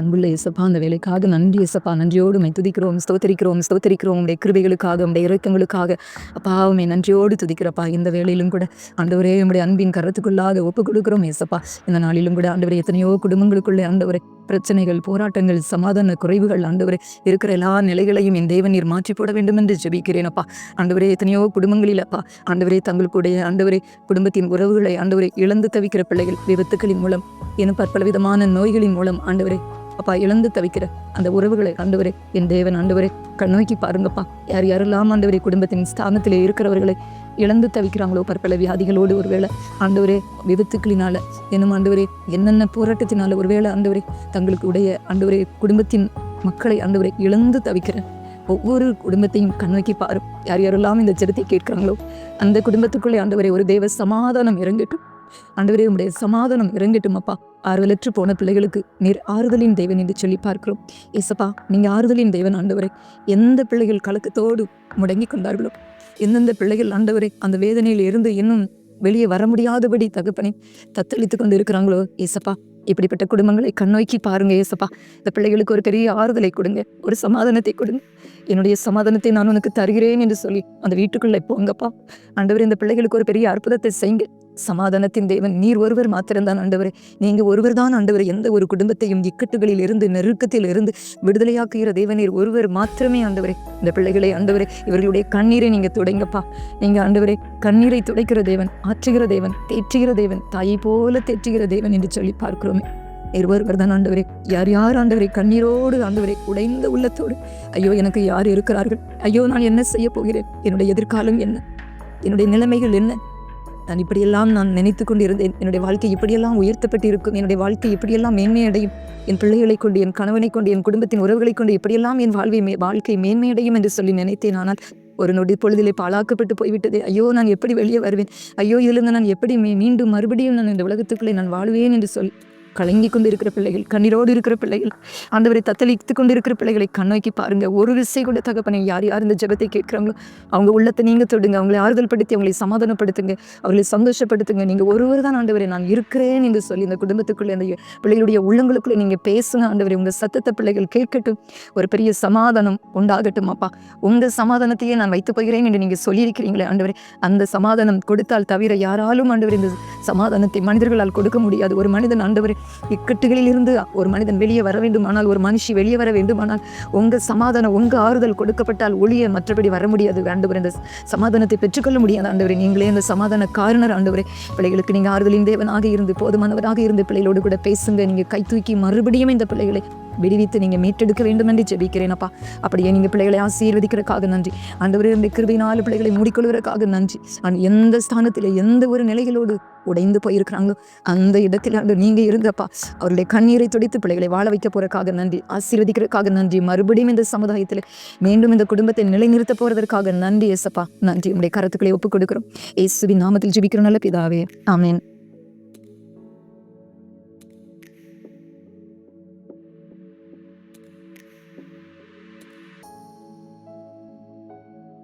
அன்புள்ள இயேசப்பா அந்த வேலைக்காக நன்றி இயேசப்பா நன்றியோடு மை துதிக்கிறோம் ஸ்தோத்தரிக்கிறோம் ஸ்தோத்தரிக்கிறோம் உடைய கிருபைகளுக்காக உடைய இறக்கங்களுக்காக அப்பா நன்றியோடு துதிக்கிறப்பா இந்த வேலையிலும் கூட. ஆண்டவரே உடைய அன்பின் கரத்துக்குள்ளாக ஒப்பு கொடுக்கிறோம் இயேசப்பா. இந்த நாளிலும் கூட ஆண்டவரே எத்தனையோ குடும்பங்களுக்குள்ளே ஆண்டவரே பிரச்சனைகள் போராட்டங்கள் சமாதான குறைவுகள் ஆண்டவரே இருக்கிற எல்லா நிலைகளையும் என் தேவன் நீர் மாற்றி போட வேண்டும் என்று ஜெபிக்கிறேன் அப்பா. ஆண்டவரே எத்தனையோ குடும்பங்களில் அப்பா ஆண்டவரே தங்களுக்குடைய ஆண்டவரே குடும்பத்தின் உறவுகளை ஆண்டவரை இழந்து தவிக்கிற பிள்ளைகள் விபத்துக்களின் மூலம் இன்னும் பற்பல விதமான நோய்களின் மூலம் ஆண்டவரே அப்பா இழந்து தவிக்கிற அந்த உறவுகளை ஆண்டவரே என் தேவன் ஆண்டவரே கண்ணோக்கி பாருங்கப்பா. யார் யாரெல்லாம் ஆண்டவரே குடும்பத்தின் ஸ்தானத்திலே இருக்கிறவர்களை இழந்து தவிக்கிறாங்களோ பற்பல வியாதிகளோடு ஒருவேளை ஆண்டவரே விபத்துக்களினால என்னும் ஆண்டவரே என்னென்ன போராட்டத்தினால ஒருவேளை ஆண்டவரே தங்களுக்கு உடைய ஆண்டவரே குடும்பத்தின் மக்களை ஆண்டவரை இழந்து தவிக்கிற ஒவ்வொரு குடும்பத்தையும் கண்ணோக்கி பாரும். யார் யாரெல்லாம் இந்த ஜெபத்தை கேட்கிறாங்களோ அந்த குடும்பத்துக்குள்ளே ஆண்டவரே ஒரு தேவ சமாதானம் இறங்கட்டும். ஆண்டவரே உடைய சமாதானம் இறங்கட்டும் அப்பா. ஆறுதலற்று போன பிள்ளைகளுக்கு நீர் ஆறுதலின் தெய்வன் என்று சொல்லி பார்க்கிறோம். ஏசப்பா நீங்க ஆறுதலின் தெய்வன் ஆண்டவரே. எந்த பிள்ளைகள் கலக்கத்தோடு முடங்கி கொண்டார்களோ எந்தெந்த பிள்ளைகள் ஆண்டவரே அந்த வேதனையில் இருந்து இன்னும் வெளியே வர முடியாதபடி தகப்பனை தத்தளித்து கொண்டு இருக்கிறாங்களோ ஏசப்பா? இப்படிப்பட்ட குடும்பங்களை கண்ணோக்கி பாருங்க ஏசப்பா. இந்த பிள்ளைகளுக்கு ஒரு பெரிய ஆறுதலை கொடுங்க ஒரு சமாதானத்தை கொடுங்க. என்னுடைய சமாதானத்தை நான் உனக்கு தருகிறேன் என்று சொல்லி அந்த வீட்டுக்குள்ளே போங்கப்பா. ஆண்டவர் இந்த பிள்ளைகளுக்கு ஒரு பெரிய அற்புதத்தை செய்யுங்க சமாதானத்தின் தேவன். நீர் ஒருவர் மாத்திரம்தான் ஆண்டவரே. நீங்க ஒருவர் தான் ஆண்டவர். எந்த ஒரு குடும்பத்தையும் இக்கட்டுகளில் இருந்து நெருக்கத்தில் இருந்து விடுதலையாக்குகிற தேவநீர் ஒருவர் மாத்திரமே ஆண்டவரே. இந்த பிள்ளைகளை ஆண்டவரே இவர்களுடைய கண்ணீரை நீங்க துடைங்கப்பா. நீங்க ஆண்டவரே கண்ணீரை துடைக்கிற தேவன் ஆற்றுகிற தேவன் தேற்றுகிற தேவன் தாயை போல தேற்றுகிற தேவன் என்று சொல்லி பார்க்கிறோமே. ஒருவர் தான் ஆண்டவரே. யார் யார் ஆண்டவரை கண்ணீரோடு ஆண்டவரை உடைந்த உள்ளத்தோடு. ஐயோ எனக்கு யார் இருக்கிறார்கள்? ஐயோ நான் என்ன செய்ய போகிறேன்? என்னுடைய எதிர்காலம் என்ன? என்னுடைய நிலைமைகள் என்ன? நான் இப்படியெல்லாம் நான் நினைத்து கொண்டு இருந்தேன் என்னுடைய வாழ்க்கை இப்படியெல்லாம் உயர்த்தப்பட்டு இருக்கும் என்னுடைய வாழ்க்கை இப்படியெல்லாம் மேன்மையடையும் என் பிள்ளைகளை கொண்டு என் கணவனை கொண்டு என் குடும்பத்தின் உறவுகளை கொண்டு இப்படியெல்லாம் என் வாழ்வை மே வாழ்க்கை மேன்மையடையும் என்று சொல்லி நினைத்தேன். ஆனால் ஒரு நொடி பொழுதிலே பாழாக்கப்பட்டு போய்விட்டதே. ஐயோ நான் எப்படி வெளியே வருவேன்? ஐயோ இதிலிருந்து நான் எப்படி மீண்டும் மறுபடியும் நான் இந்த உலகத்துக்குள்ளே நான் வாழ்வேன் என்று சொல்லி கலங்கி கொண்டு இருக்கிற பிள்ளைகள் கண்ணீரோடு இருக்கிற பிள்ளைகள் ஆண்டவரை தத்தளித்து கொண்டு இருக்கிற பிள்ளைகளை கண்ணோக்கி பாருங்க. ஒரு விசை கூட தகப்பனை யார் யார் இந்த ஜெபத்தை கேட்குறாங்களோ அவங்க உள்ளத்தை நீங்க தொடுங்க அவங்களை ஆறுதல் படுத்தி அவங்களை சமாதானப்படுத்துங்க அவர்களை சந்தோஷப்படுத்துங்க. நீங்க ஒருவர் தான் ஆண்டவரை நான் இருக்கிறேன் என்று சொல்லி இந்த குடும்பத்துக்குள்ளே அந்த பிள்ளைகளுடைய உள்ளங்களுக்குள்ளே நீங்க பேசுங்க ஆண்டவரை. உங்க சத்தத்தை பிள்ளைகள் கேட்கட்டும். ஒரு பெரிய சமாதானம் உண்டாகட்டும் அப்பா. உங்க சமாதானத்தையே நான் வைத்து போகிறேன் என்று நீங்க சொல்லியிருக்கிறீங்களே ஆண்டவரை. அந்த சமாதானம் கொடுத்தால் தவிர யாராலும் ஆண்டவர் இந்த சமாதானத்தை மனிதர்களால் கொடுக்க முடியாது. ஒரு மனிதன் ஆண்டவர் இக்கட்டுகளில் இருந்து ஒரு மனிதன் வெளியே வர வேண்டுமானால் ஒரு மனுஷி வெளியே வர வேண்டுமானால் உங்க சமாதானம் உங்க ஆறுதல் கொடுக்கப்பட்டால் ஒளிய மற்றபடி வர முடியாது. ஆண்டவர் இந்த சமாதானத்தை பெற்றுக்கொள்ள முடியாது. ஆண்டவரே நீங்களே இந்த சமாதான காரணர். ஆண்டவரே பிள்ளைகளுக்கு நீங்க ஆறுதலின் தேவனாக இருந்து போதுமானவராக இருந்து பிள்ளைகளோடு கூட பேசுங்க. நீங்க கை தூக்கி மறுபடியும் இந்த பிள்ளைகளை விடுவித்து நீங்க மீட்டெடுக்க வேண்டும் என்று ஜெபிக்கிறேன் அப்பா. அப்படியே நீங்க பிள்ளைகளை ஆசீர்வதிக்கிறதுக்காக நன்றி. ஆண்டவரே இந்த நாலு பிள்ளைகளை மூடிக்கொள்வதற்காக நன்றி. நான் எந்த ஸ்தானத்தில் எந்த ஒரு நிலைகளோடு உடைந்து போயிருக்கிறாங்க. அந்த இடத்துல அந்த நீங்க இருங்கப்பா அவருடைய கண்ணீரை துடித்து பிள்ளைகளை வாழ வைக்க போறதுக்காக நன்றி ஆசீர்வதிக்கிறதுக்காக நன்றி. மறுபடியும் இந்த சமுதாயத்தில் மீண்டும் இந்த குடும்பத்தை நிலைநிறுத்த போறதற்காக நன்றி ஏசப்பா நன்றி. உங்களுடைய கருத்துக்களை ஒப்புக் கொடுக்கிறோம் இயேசுவின் நாமத்தில் ஜிபிக்கிறோம் நல்ல பிதாவே. ஆமென்.